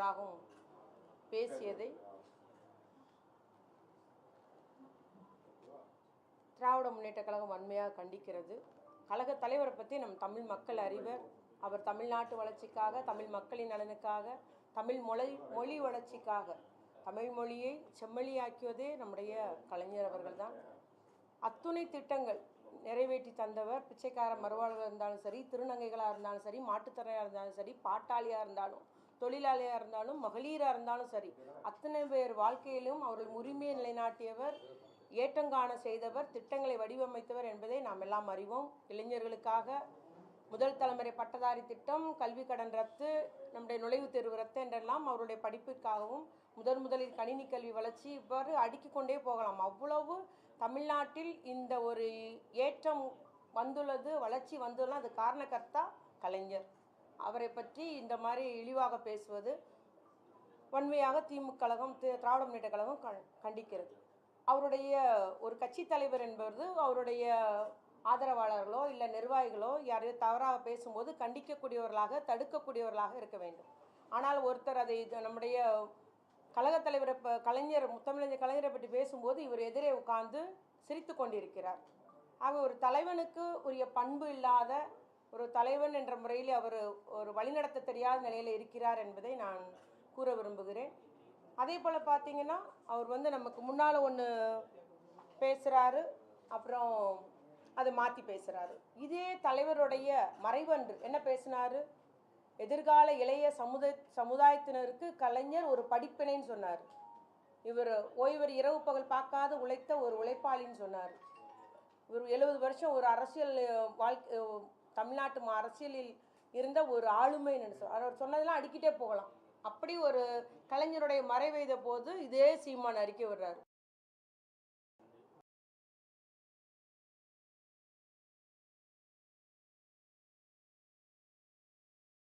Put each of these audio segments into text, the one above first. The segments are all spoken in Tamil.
முதல்வராகவும் பேசியதை திராவிட முன்னேற்ற கழகம் வன்மையாக கண்டிக்கிறது. கழக தலைவரை பற்றி நம் தமிழ் மக்கள் அறிவர் அவர் தமிழ்நாட்டு வளர்ச்சிக்காக தமிழ் மக்களின் நலனுக்காக தமிழ் மொழி மொழி வளர்ச்சிக்காக தமிழ் மொழியை செம்மொழியாக்கியதே நம்முடைய கலைஞர் அவர்கள் தான். அத்துணை திட்டங்கள் நிறைவேற்றி தந்தவர் பிச்சைக்கார மறுவாழ்வாக இருந்தாலும் சரி திருநங்கைகளாக இருந்தாலும் சரி மாட்டுத்திறனாக இருந்தாலும் சரி பாட்டாளியாக இருந்தாலும் தொழிலாளியாக இருந்தாலும் மகளிராக இருந்தாலும் சரி அத்தனை பேர் வாழ்க்கையிலும் அவர்கள் உரிமையை நிலைநாட்டியவர் ஏற்றங்காண செய்தவர் திட்டங்களை வடிவமைத்தவர் என்பதை நாம் எல்லாம் அறிவோம். இளைஞர்களுக்காக முதல் தலைமுறை பட்டதாரி திட்டம் கல்வி கடன் ரத்து நம்முடைய நுழைவுத் தேர்வு ரத்து என்றெல்லாம் அவருடைய படிப்பிற்காகவும் முதன் முதலில் கணினி கல்வி வளர்ச்சி இவ்வாறு அடுக்கிக் கொண்டே போகலாம். அவ்வளவு தமிழ்நாட்டில் இந்த ஒரு ஏற்றம் வந்துள்ளது வளர்ச்சி வந்துள்ளது. அது காரணக்கர்த்தா கலைஞர். அவரை பற்றி இந்த மாதிரி இழிவாக பேசுவது வன்மையாக திமுக கழகம் தி- திராவிட முன்னேற்ற கழகம் கண்டிக்கிறது. அவருடைய ஒரு கட்சி தலைவர் என்பது அவருடைய ஆதரவாளர்களோ இல்லை நிர்வாகிகளோ யாரையோ தவறாக பேசும்போது கண்டிக்கக்கூடியவர்களாக தடுக்கக்கூடியவர்களாக இருக்க வேண்டும். ஆனால் ஒருத்தர் அதை நம்முடைய கழகத் தலைவரை இப்போ கலைஞர் முத்தமிழஞ்ச கலைஞரை பற்றி பேசும்போது இவர் எதிரே உட்கார்ந்து சிரித்து கொண்டிருக்கிறார். ஆக ஒரு தலைவனுக்கு உரிய பண்பு இல்லாத ஒரு தலைவன் என்ற முறையில் அவர் ஒரு வழிநடத்த தெரியாத நிலையில் இருக்கிறார் என்பதை நான் கூற விரும்புகிறேன். அதே போல் பார்த்தீங்கன்னா அவர் வந்து நமக்கு முன்னால் ஒன்று பேசுகிறாரு அப்புறம் அதை மாற்றி பேசுகிறாரு இதே தலைவருடைய மறைவன்று என்ன பேசினார்? எதிர்கால இளைய சமுதாய சமுதாயத்தினருக்கு கலைஞர் ஒரு படிப்பினைன்னு சொன்னார். இவர் ஓய்வர் இரவு பகல் பார்க்காத உழைத்த ஒரு உழைப்பாளின்னு சொன்னார். இவர் எழுபது வருஷம் ஒரு அரசியல் வாழ்க்கை தமிழ்நாட்டு அரசியலில் இருந்த ஒரு ஆளுமை நினைச்சார் அவர் சொன்னதெல்லாம் அடிக்கிட்டே போகலாம். அப்படி ஒரு கலைஞருடைய மறைவெய்த போது இதே சீமான் அறிக்கை விடுறாரு.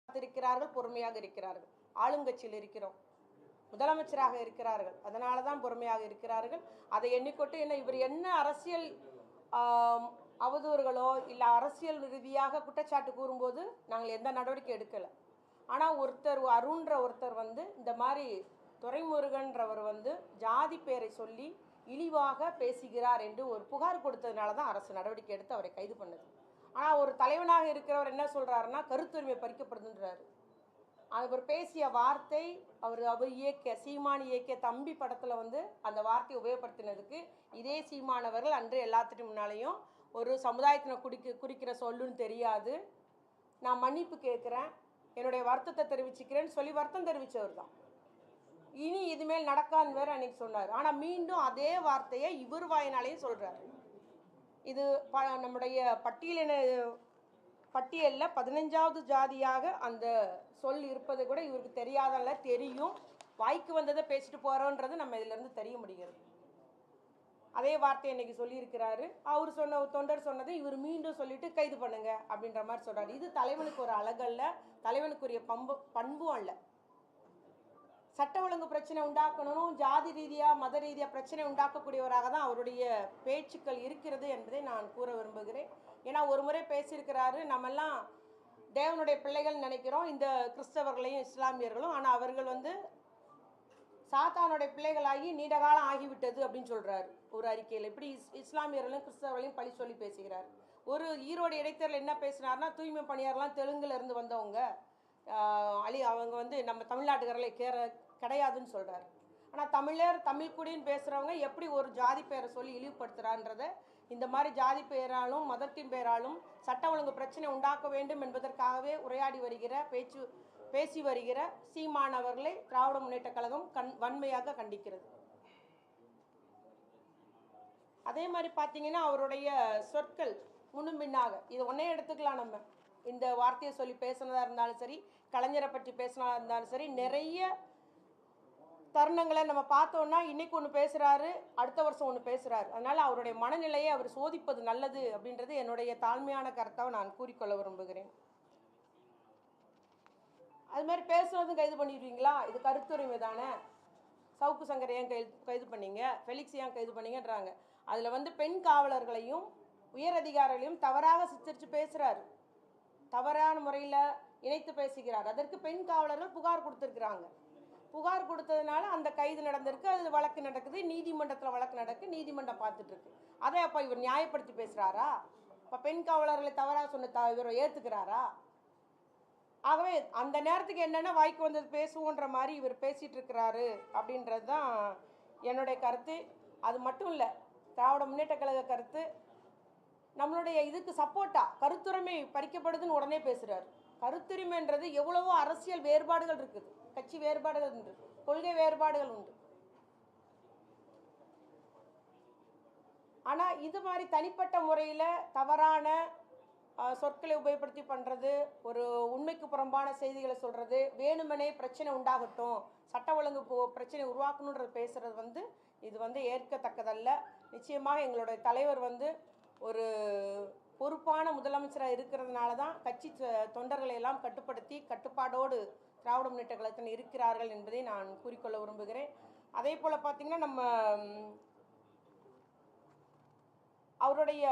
இருக்கிறார்கள் பொறுமையாக இருக்கிறார்கள். ஆளுங்கட்சியில் இருக்கிறோம். முதலமைச்சராக இருக்கிறார்கள். அதனால தான் பொறுமையாக இருக்கிறார்கள். அதை எண்ணிக்கொண்டு என்ன இவர் என்ன அரசியல் அவதூறுகளோ இல்லை அரசியல் ரீதியாக குற்றச்சாட்டு கூறும்போது நாங்கள் எந்த நடவடிக்கை எடுக்கலை. ஆனால் ஒருத்தர் அருண்ன்ற ஒருத்தர் வந்து இந்த மாதிரி துரைமுருகன்றவர் வந்து ஜாதி பேரை சொல்லி இழிவாக பேசுகிறார் என்று ஒரு புகார் கொடுத்ததுனால தான் அரசு நடவடிக்கை எடுத்து அவரை கைது பண்ணது. ஆனால் ஒரு தலைவனாக இருக்கிறவர் என்ன சொல்கிறாருன்னா கருத்துரிமை பறிக்கப்படுதுன்றாரு. அவர் பேசிய வார்த்தை அவர் அவர் இயக்கிய சீமான் இயக்கிய தம்பி படத்தில் வந்து அந்த வார்த்தையை உபயோகப்படுத்தினதுக்கு இதே சீமானவர்கள் அன்று எல்லாத்துட்டு முன்னாலேயும் ஒரு சமுதாயத்தினை குடிக்க குறிக்கிற சொல்லுன்னு தெரியாது. நான் மன்னிப்பு கேட்குறேன். என்னுடைய வருத்தத்தை தெரிவிச்சுக்கிறேன்னு சொல்லி வருத்தம் தெரிவித்தவர் தான். இனி இதுமேல் நடக்காதுன்னு வேறு அன்றைக்கி சொன்னார். ஆனால் மீண்டும் அதே வார்த்தையை இவர் வாயினாலேயும் சொல்கிறார் இது ப நம்முடைய பட்டியலின பட்டியலில் பதினஞ்சாவது ஜாதியாக அந்த சொல் இருப்பது கூட இவருக்கு தெரியாதல்ல தெரியும். வாய்க்கு வந்ததை பேசிட்டு போகிறோன்றது நம்ம இதிலேருந்து தெரிய முடிகிறது. அதே வார்த்தையை இன்னைக்கு சொல்லியிருக்கிறாரு. அவர் சொன்ன ஒரு தொண்டர் சொன்னதை இவர் மீண்டும் சொல்லிட்டு கைது பண்ணுங்க அப்படின்ற மாதிரி சொல்றாரு. இது தலைவனுக்கு ஒரு அழகல்ல தலைவனுக்குரிய பம்பு பண்பும் அல்ல. சட்ட ஒழுங்கு பிரச்சனை உண்டாக்கணும் ஜாதி ரீதியாக மத ரீதியாக பிரச்சனை உண்டாக்கக்கூடியவராக தான் அவருடைய பேச்சுக்கள் இருக்கிறது என்பதை நான் கூற விரும்புகிறேன். ஏன்னா ஒரு முறை பேசியிருக்கிறாரு நம்மெல்லாம் தேவனுடைய பிள்ளைகள் நினைக்கிறோம் இந்த கிறிஸ்தவர்களையும் இஸ்லாமியர்களும். ஆனால் அவர்கள் வந்து சாத்தானுடைய பிள்ளைகளாகி நீண்ட காலம் ஆகிவிட்டது அப்படின்னு சொல்றாரு. ஒரு அறிக்கையில் இப்படி இஸ் இஸ்லாமியர்களையும் கிறிஸ்தவர்களையும் பழி சொல்லி பேசுகிறார். ஒரு ஈரோடு இடைத்தேர்தல் என்ன பேசினார்னா தூய்மை பணியாரெலாம் தெலுங்குல இருந்து வந்தவங்க ஆஹ் அலி அவங்க வந்து நம்ம தமிழ்நாட்டுக்காரர்களை கேர கிடையாதுன்னு சொல்றாரு. ஆனால் தமிழர் தமிழ் குடின்னு பேசுகிறவங்க எப்படி ஒரு ஜாதி பெயரை சொல்லி இழிவுபடுத்துகிறான்றத இந்த மாதிரி ஜாதி பெயராலும் மதத்தின் பெயராலும் சட்ட ஒழுங்கு பிரச்சனை உண்டாக்க வேண்டும் என்பதற்காகவே உரையாடி வருகிற பேச்சு பேசி வருகிற சீமான் அவர்களை திராவிட முன்னேற்றக் கழகம் கண் வன்மையாக கண்டிக்கிறது. அதே மாதிரி பார்த்தீங்கன்னா அவருடைய சொற்கள் முன்னும் பின்னாக இது ஒன்றே எடுத்துக்கலாம் நம்ம. இந்த வார்த்தையை சொல்லி பேசுனதாக இருந்தாலும் சரி கலைஞரை பற்றி பேசினதாக இருந்தாலும் சரி நிறைய தருணங்களை நம்ம பார்த்தோன்னா இன்றைக்கி ஒன்று பேசுகிறாரு அடுத்த வருஷம் ஒன்று பேசுகிறாரு அதனால் அவருடைய மனநிலையை அவர் சோதிப்பது நல்லது அப்படின்றது என்னுடைய தாழ்மையான கருத்தாக நான் கூறிக்கொள்ள விரும்புகிறேன். அது மாதிரி பேசுனதும் கைது பண்ணிடுவீங்களா? இது கருத்துரிமை தானே. சவுக்கு சங்கரை ஏன் கைது கைது பண்ணீங்க? ஃபெலிக்ஸ் ஏன் கைது பண்ணீங்கன்றாங்க. அதில் வந்து பெண் காவலர்களையும் உயர் அதிகாரிகளையும் தவறாக சித்தரித்து பேசுகிறாரு தவறான முறையில் இணைத்து பேசுகிறார். அதற்கு பெண் காவலர்கள் புகார் கொடுத்துருக்குறாங்க. புகார் கொடுத்ததுனால அந்த கைது நடந்திருக்கு. அது வழக்கு நடக்குது. நீதிமன்றத்தில் வழக்கு நடக்கு. நீதிமன்றம் பார்த்துட்ருக்கு. அதை அப்போ இவர் நியாயப்படுத்தி பேசுகிறாரா இப்போ பெண் காவலர்களை தவறாக சொன்ன த இவர் ஏற்றுக்கிறாரா ஆகவே அந்த நேரத்துக்கு என்னென்ன வாய்க்கு வந்தது பேசுவோன்ற மாதிரி இவர் பேசிகிட்டு இருக்கிறாரு அப்படின்றது தான் என்னுடைய கருத்து. அது மட்டும் இல்லை திராவிட முன்னேற்ற கழக கருத்து. நம்மளுடைய இதுக்கு சப்போர்ட்டா கருத்துரிமை பறிக்கப்படுதுன்னு உடனே பேசுகிறார் கருத்துரிமைன்றது எவ்வளவோ அரசியல் வேறுபாடுகள் இருக்குது. கட்சி வேறுபாடுகள் உண்டு கொள்கை வேறுபாடுகள் உண்டு. ஆனால் இது மாதிரி தனிப்பட்ட முறையில் தவறான சொற்களை உபயோகப்படுத்தி பண்ணுறது ஒரு உண்மைக்கு புறம்பான செய்திகளை சொல்கிறது வேணுமனே பிரச்சனை உண்டாகட்டும் சட்ட ஒழுங்கு போ பிரச்சனை உருவாக்கணுன்றது பேசுகிறது வந்து இது வந்து ஏற்கத்தக்கதல்ல. நிச்சயமாக எங்களுடைய தலைவர் வந்து ஒரு பொறுப்பான முதலமைச்சராக இருக்கிறதுனால தான் கட்சி தொண்டர்களை எல்லாம் கட்டுப்படுத்தி கட்டுப்பாடோடு திராவிட முன்னேற்ற கழகத்தில் இருக்கிறார்கள் என்பதை நான் கூறிக்கொள்ள விரும்புகிறேன். அதே போல் பார்த்திங்கன்னா நம்ம அவருடைய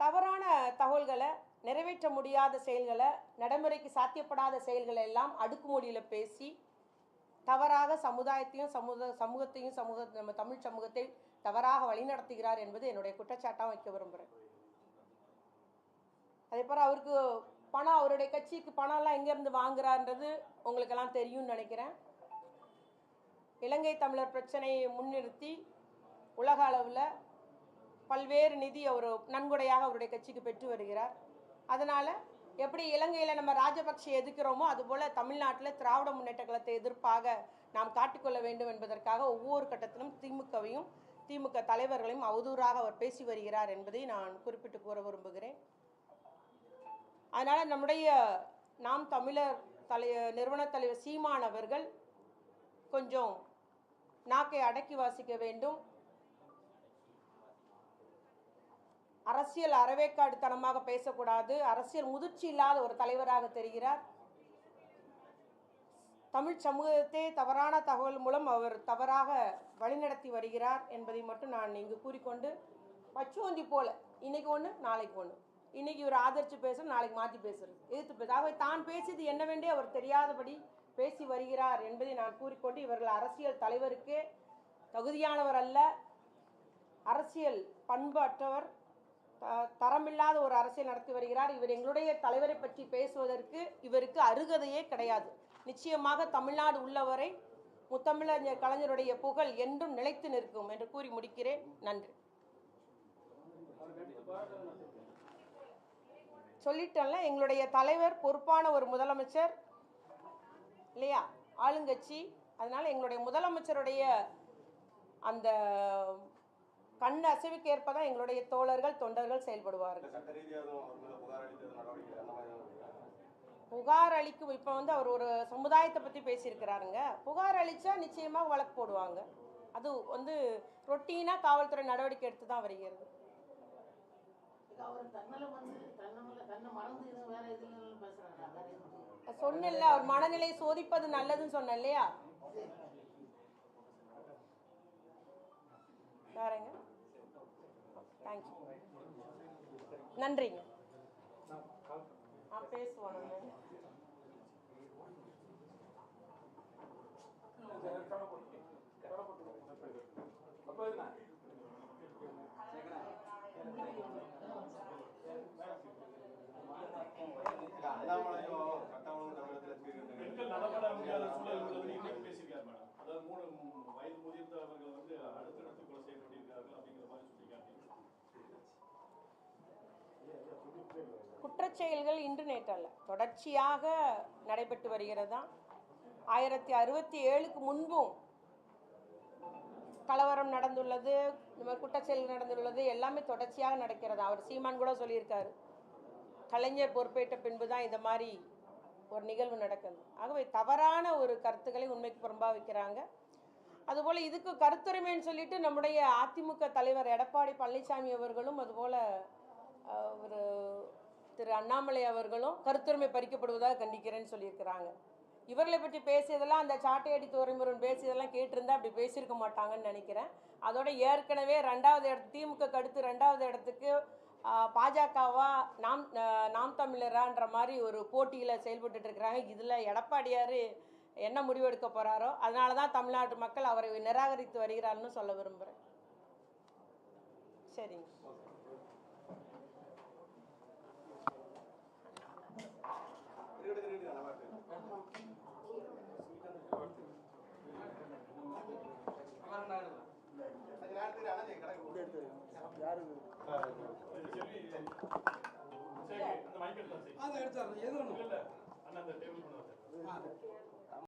தவறான தகவல்களை நிறைவேற்ற முடியாத செயல்களை நடைமுறைக்கு சாத்தியப்படாத செயல்களை எல்லாம் அடுக்குமொழியில் பேசி தவறாக சமுதாயத்தையும் சமூக சமூகத்தையும் சமூக நம்ம தமிழ் சமூகத்தை தவறாக வழிநடத்துகிறார் என்பது என்னுடைய குற்றச்சாட்டாக வைக்க விரும்புகிறேன் அதே போல் அவருக்கு பணம் அவருடைய கட்சிக்கு பணம்லாம் எங்கேருந்து வாங்குறான்றது உங்களுக்கெல்லாம் தெரியும்னு நினைக்கிறேன். இலங்கை தமிழர் பிரச்சனையை முன்னிறுத்தி உலக அளவில் பல்வேறு நிதி அவர் நன்கொடையாக அவருடைய கட்சிக்கு பெற்று வருகிறார். அதனால் எப்படி இலங்கையில் நம்ம ராஜபக்ஷ எதிர்க்கிறோமோ அதுபோல் தமிழ்நாட்டில் திராவிட முன்னேற்ற கழகத்தை எதிர்ப்பாக நாம் காட்டிக்கொள்ள வேண்டும் என்பதற்காக ஒவ்வொரு கட்டத்திலும் திமுகவையும் திமுக தலைவர்களையும் அவதூறாக அவர் பேசி வருகிறார் என்பதை நான் குறிப்பிட்டு கூற விரும்புகிறேன். அதனால் நம்முடைய நாம் தமிழர் தலை நிறுவன தலைவர் சீமான் அவர்கள் கொஞ்சம் நாக்கை அடக்கி வாசிக்க வேண்டும். அரசியல் அறவேக்காடுத்தனமாக பேசக்கூடாது. அரசியல் முதிர்ச்சி இல்லாத ஒரு தலைவராக தெரிகிறார். தமிழ் சமூகத்தை தவறான தகவல் மூலம் அவர் தவறாக வழிநடத்தி வருகிறார் என்பதை மட்டும் நான் இங்கு கூறிக்கொண்டு பச்சுவந்தி போல இன்னைக்கு ஒன்று நாளைக்கு ஒன்று இன்னைக்கு இவர் ஆதரித்து பேசுறது நாளைக்கு மாற்றி பேசுறது. எதிர்த்து பேச ஆகவே தான் பேசியது என்னவென்றே அவர் தெரியாதபடி பேசி வருகிறார் என்பதை நான் கூறிக்கொண்டு இவர்கள் அரசியல் தலைவருக்கே தகுதியானவர் அல்ல. அரசியல் பண்பு அற்றவர் த- தரமில்லாத ஒரு அரசியல் நடத்தி வருகிறார். இவர் எங்களுடைய தலைவரை பற்றி பேசுவதற்கு இவருக்கு அருகதையே கிடையாது. நிச்சயமாக தமிழ்நாடு உள்ளவரை முத்தமிழறிஞர் கலைஞருடைய புகழ் என்றும் நிலைத்து நிற்கும் என்று கூறி முடிக்கிறேன். நன்றி. சொல்லிட்டேன்ல எங்களுடைய தலைவர் பொறுப்பான ஒரு முதலமைச்சர் இல்லையா? ஆளுங்கட்சி. அதனால எங்களுடைய முதலமைச்சருடைய அந்த கண் அசைவுக்கு ஏற்ப தான் எங்களுடைய தோழர்கள் தொண்டர்கள் செயல்படுவார்கள். புகார் அளிக்கும் இப்போ வந்து அவர் ஒரு சமுதாயத்தை பற்றி பேசியிருக்கிறாருங்க. புகார் அளித்தா நிச்சயமாக வழக்கு போடுவாங்க. அது வந்து ரொட்டீனாக காவல்துறை நடவடிக்கை எடுத்து தான் வருகிறது. இது அவர் மனநிலை சோதிப்பது நல்லதுன்னு சொன்னேன் இல்லையா வேறங்க தேங்க்யூ நன்றிங்க ஆ பேசுவோம் நம்ம இல்ல, அண்ணாமலையும் சட்ட தமிழகத்தில் சீர்திருத்தங்கள் பெண்கள் நடமாட முடியாத சூழல் இன்னைக்கு பேசியிருக்காரு மேடம். அதாவது மூணு வயது முதிர்ந்தவர்கள் வந்து குற்றச்செயல்கள் இன்று நேற்றல்ல. தொடர்ச்சியாக நடைபெற்று வருகிறதா? ஆயிரத்தி அறுபத்தி ஏழுக்கு முன்பும் கலவரம் நடந்துள்ளது இந்த மாதிரி குற்றச்செயல்கள் நடந்துள்ளது எல்லாமே தொடர்ச்சியாக நடக்கிறது. அவர் சீமான் கூட சொல்லியிருக்காரு. கலைஞர் பொறுப்பேற்ற பின்பு தான் இந்த மாதிரி ஒரு நிகழ்வு நடக்குது. ஆகவே தவறான ஒரு கருத்துக்களை உண்மைக்கு புறம்பாக வைக்கிறாங்க. அதுபோல் இதுக்கு கருத்துரிமைன்னு சொல்லிட்டு நம்முடைய அதிமுக தலைவர் எடப்பாடி பழனிசாமி அவர்களும் அதுபோல் ஒரு திரு அண்ணாமலை அவர்களும் கருத்துரிமை பறிக்கப்படுவதாக கண்டிக்கிறேன்னு சொல்லியிருக்கிறாங்க. இவர்களை பற்றி பேசியதெல்லாம் அந்த சாட்டையடி துறைமுருகன் பேசியதெல்லாம் கேட்டிருந்தா அப்படி பேசியிருக்க மாட்டாங்கன்னு நினைக்கிறேன். அதோட ஏற்கனவே ரெண்டாவது இடத்து திமுக கடுத்து ரெண்டாவது இடத்துக்கு பாஜகவா நாம் நாம் தமிழரான்ற மாதிரி ஒரு போட்டியில் செயல்பட்டு இருக்கிறாங்க. இதில் எடப்பாடியார் என்ன முடிவெடுக்க போகிறாரோ அதனால தான் தமிழ்நாட்டு மக்கள் அவரை நிராகரித்து வருகிறார்னு சொல்ல விரும்புகிறேன் சரிங்க இருக்கட்டும், இருக்கட்டும், நல்லா இருக்கு. கொஞ்ச நேரத்துக்கு அண்ணாச்சி கடைக்கு சரி, சரி, அந்த மைக் எடுத்தா சரி. அதை எடுத்தாரு எது ஒன்று